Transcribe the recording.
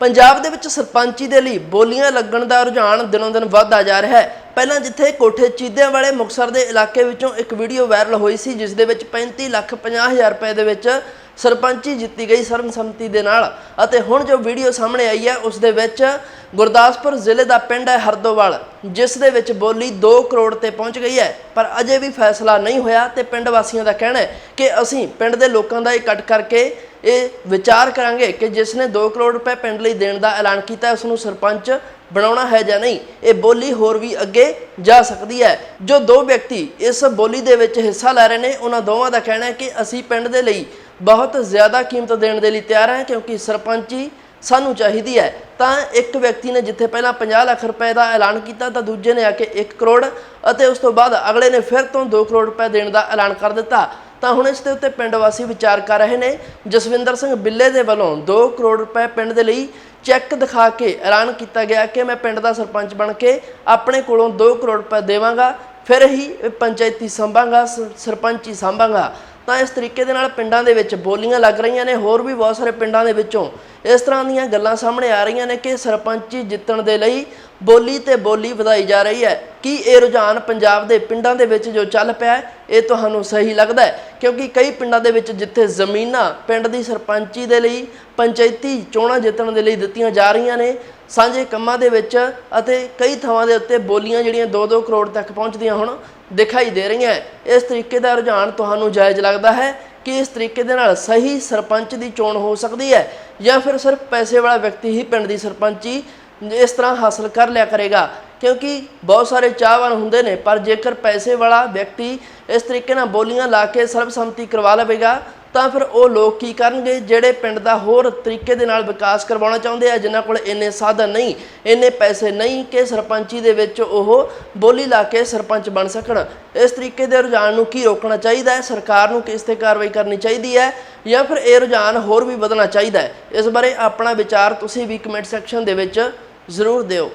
ਪੰਜਾਬ ਦੇ ਵਿੱਚ ਸਰਪੰਚੀ ਦੇ ਲਈ ਬੋਲੀਆਂ ਲੱਗਣ ਦਾ ਰੁਝਾਨ ਦਿਨੋਂ ਦਿਨ ਵੱਧਦਾ ਜਾ ਰਿਹਾ ਹੈ। ਪਹਿਲਾਂ ਜਿੱਥੇ ਕੋਠੇ ਚੀਦਿਆਂ ਵਾਲੇ ਮੁਕਸਰ ਦੇ ਇਲਾਕੇ ਵਿੱਚੋਂ ਇੱਕ ਵੀਡੀਓ ਵਾਇਰਲ ਹੋਈ ਸੀ, ਜਿਸ ਦੇ ਵਿੱਚ 35 ਲੱਖ 50 ਹਜ਼ਾਰ ਰੁਪਏ ਦੇ ਵਿੱਚ ਸਰਪੰਚੀ ਜਿੱਤੀ ਗਈ ਸਰਬਸੰਮਤੀ ਦੇ ਨਾਲ। ਅਤੇ ਹੁਣ ਜੋ ਵੀਡੀਓ ਸਾਹਮਣੇ ਆਈ ਹੈ, ਉਸ ਦੇ ਵਿੱਚ ਗੁਰਦਾਸਪੁਰ ਜ਼ਿਲ੍ਹੇ ਦਾ ਪਿੰਡ ਹੈ ਹਰਦੋਵਾਲ, ਜਿਸ ਦੇ ਵਿੱਚ ਬੋਲੀ 2 ਕਰੋੜ ਤੇ ਪਹੁੰਚ ਗਈ ਹੈ। ਪਰ ਅਜੇ ਵੀ ਫੈਸਲਾ ਨਹੀਂ ਹੋਇਆ ਤੇ ਪਿੰਡ ਵਾਸੀਆਂ ਦਾ ਕਹਿਣਾ ਹੈ ਕਿ ਅਸੀਂ ਪਿੰਡ ਦੇ ਲੋਕਾਂ ਦਾ ਇਕੱਠ ਕਰਕੇ ਇਹ ਵਿਚਾਰ ਕਰਾਂਗੇ ਕਿ ਜਿਸ ਨੇ 2 ਕਰੋੜ ਰੁਪਏ ਪਿੰਡ ਲਈ ਦੇਣ ਦਾ ਐਲਾਨ ਕੀਤਾ ਹੈ, ਉਸ ਨੂੰ ਸਰਪੰਚ ਬਣਾਉਣਾ ਹੈ ਜਾਂ ਨਹੀਂ ਇਹ ਬੋਲੀ ਹੋਰ ਵੀ ਅੱਗੇ ਜਾ ਸਕਦੀ ਹੈ। ਜੋ ਦੋ ਵਿਅਕਤੀ ਇਸ ਬੋਲੀ ਦੇ ਵਿੱਚ ਹਿੱਸਾ ਲੈ ਰਹੇ ਨੇ ਉਹਨਾਂ ਦੋਵਾਂ ਦਾ ਕਹਿਣਾ ਹੈ ਕਿ ਅਸੀਂ ਪਿੰਡ ਦੇ ਲਈ ਬਹੁਤ ਜ਼ਿਆਦਾ ਕੀਮਤ ਦੇਣ ਦੇ ਲਈ ਤਿਆਰ ਹਾਂ ਕਿਉਂਕਿ ਸਰਪੰਚੀ ਸਾਨੂੰ ਚਾਹੀਦੀ ਹੈ। ਤਾਂ ਇੱਕ ਵਿਅਕਤੀ ਨੇ ਜਿੱਥੇ ਪਹਿਲਾਂ 50 ਲੱਖ ਰੁਪਏ ਦਾ ਐਲਾਨ ਕੀਤਾ ਤਾਂ ਦੂਜੇ ਨੇ ਆ ਕੇ 1 ਕਰੋੜ ਅਤੇ ਉਸ ਤੋਂ ਬਾਅਦ ਅਗਲੇ ਨੇ ਫਿਰ ਤੋਂ 2 ਕਰੋੜ ਰੁਪਏ ਦੇਣ ਦਾ ਐਲਾਨ ਕਰ ਦਿੱਤਾ। ਤਾਂ ਹੁਣ ਇਸ ਦੇ ਉੱਤੇ ਪਿੰਡ ਵਾਸੀ ਵਿਚਾਰ ਕਰ ਰਹੇ ਨੇ। ਜਸਵਿੰਦਰ ਸਿੰਘ ਬਿੱਲੇ ਦੇ ਵੱਲੋਂ 2 ਕਰੋੜ ਰੁਪਏ ਪਿੰਡ ਦੇ ਲਈ ਚੈੱਕ ਦਿਖਾ ਕੇ ਐਲਾਨ ਕੀਤਾ ਗਿਆ ਕਿ ਮੈਂ ਪਿੰਡ ਦਾ ਸਰਪੰਚ ਬਣ ਕੇ ਆਪਣੇ ਕੋਲੋਂ 2 ਕਰੋੜ ਰੁਪਏ ਦੇਵਾਂਗਾ, ਫਿਰ ਹੀ ਪੰਚਾਇਤੀ ਸੰਭਾਂਗਾ, ਸ- ਸਰਪੰਚੀ ਸੰਭਾਂਗਾ। ਤਾਂ ਇਸ ਤਰੀਕੇ ਦੇ ਨਾਲ ਪਿੰਡਾਂ ਦੇ ਵਿੱਚ ਬੋਲੀਆਂ ਲੱਗ ਰਹੀਆਂ ਨੇ। ਹੋਰ ਵੀ ਬਹੁਤ ਸਾਰੇ ਪਿੰਡਾਂ ਦੇ ਵਿੱਚੋਂ ਇਸ ਤਰ੍ਹਾਂ ਦੀਆਂ ਗੱਲਾਂ ਸਾਹਮਣੇ ਆ ਰਹੀਆਂ ਨੇ ਕਿ ਸਰਪੰਚੀ ਜਿੱਤਣ ਦੇ ਲਈ ਬੋਲੀ ਤੇ ਬੋਲੀ ਵਧਾਈ ਜਾ ਰਹੀ ਹੈ। ਕੀ ਇਹ ਰੁਝਾਨ ਪੰਜਾਬ ਦੇ ਪਿੰਡਾਂ ਦੇ ਵਿੱਚ ਜੋ ਚੱਲ ਪਿਆ ਇਹ ਤੁਹਾਨੂੰ ਸਹੀ ਲੱਗਦਾ ਹੈ? ਕਿਉਂਕਿ ਕਈ ਪਿੰਡਾਂ ਦੇ ਵਿੱਚ ਜਿੱਥੇ ਜ਼ਮੀਨਾਂ ਪਿੰਡ ਦੀ ਸਰਪੰਚੀ ਦੇ ਲਈ, ਪੰਚਾਇਤੀ ਚੋਣਾਂ ਜਿੱਤਣ ਦੇ ਲਈ ਦਿੱਤੀਆਂ ਜਾ ਰਹੀਆਂ ਨੇ, ਸਾਂਝੇ ਕੰਮਾਂ ਦੇ ਵਿੱਚ ਅਤੇ ਕਈ ਥਾਵਾਂ ਦੇ ਉੱਤੇ ਬੋਲੀਆਂ ਜਿਹੜੀਆਂ 2-2 ਕਰੋੜ ਤੱਕ ਪਹੁੰਚਦੀਆਂ ਹੁਣ ਦਿਖਾਈ ਦੇ ਰਹੀਆਂ ਇਸ ਤਰੀਕੇ ਦਾ ਰੁਝਾਨ ਤੁਹਾਨੂੰ ਜਾਇਜ਼ ਲੱਗਦਾ ਹੈ ਕਿ ਇਸ ਤਰੀਕੇ ਦੇ ਨਾਲ ਸਹੀ ਸਰਪੰਚ ਦੀ ਚੋਣ ਹੋ ਸਕਦੀ ਹੈ ਜਾਂ ਫਿਰ ਸਿਰਫ ਪੈਸੇ ਵਾਲਾ ਵਿਅਕਤੀ ਹੀ ਪਿੰਡ ਦੀ ਸਰਪੰਚੀ ਇਸ ਤਰ੍ਹਾਂ ਹਾਸਲ ਕਰ ਲਿਆ ਕਰੇਗਾ। ਕਿਉਂਕਿ ਬਹੁਤ ਸਾਰੇ ਚਾਹਵਾਨ ਹੁੰਦੇ ਨੇ, ਪਰ ਜੇਕਰ ਪੈਸੇ ਵਾਲਾ ਵਿਅਕਤੀ ਇਸ ਤਰੀਕੇ ਨਾਲ ਬੋਲੀਆਂ ਲਾ ਕੇ ਸਰਬਸੰਮਤੀ ਕਰਵਾ ਲਵੇਗਾ, ਤਾਂ ਫਿਰ ਉਹ ਲੋਕ ਕੀ ਕਰਨਗੇ? ਜਿਹੜੇ ਪਿੰਡ ਦਾ ਹੋਰ ਤਰੀਕੇ ਦੇ ਨਾਲ ਵਿਕਾਸ ਕਰਵਾਉਣਾ ਚਾਹੁੰਦੇ ਆ, ਜਿਨ੍ਹਾਂ ਕੋਲ ਇੰਨੇ ਸਾਧਨ ਨਹੀਂ, ਇੰਨੇ ਪੈਸੇ ਨਹੀਂ ਕਿ ਸਰਪੰਚੀ ਦੇ ਵਿੱਚ ਉਹ ਬੋਲੀ ਲਾ ਕੇ ਸਰਪੰਚ ਬਣ ਸਕਣ। ਇਸ ਤਰੀਕੇ ਦੇ ਰੁਝਾਨ ਨੂੰ ਕੀ ਰੋਕਣਾ ਚਾਹੀਦਾ ਹੈ? ਸਰਕਾਰ ਨੂੰ ਕਿਸ ਤੇ ਕਾਰਵਾਈ ਕਰਨੀ ਚਾਹੀਦੀ ਹੈ? ਜਾਂ ਫਿਰ ਇਹ ਰੁਝਾਨ ਹੋਰ ਵੀ ਵਧਣਾ ਚਾਹੀਦਾ ਹੈ? ਇਸ ਬਾਰੇ ਆਪਣਾ ਵਿਚਾਰ ਤੁਸੀਂ ਵੀ ਕਮੈਂਟ ਸੈਕਸ਼ਨ ਦੇ ਵਿੱਚ Zrudeu.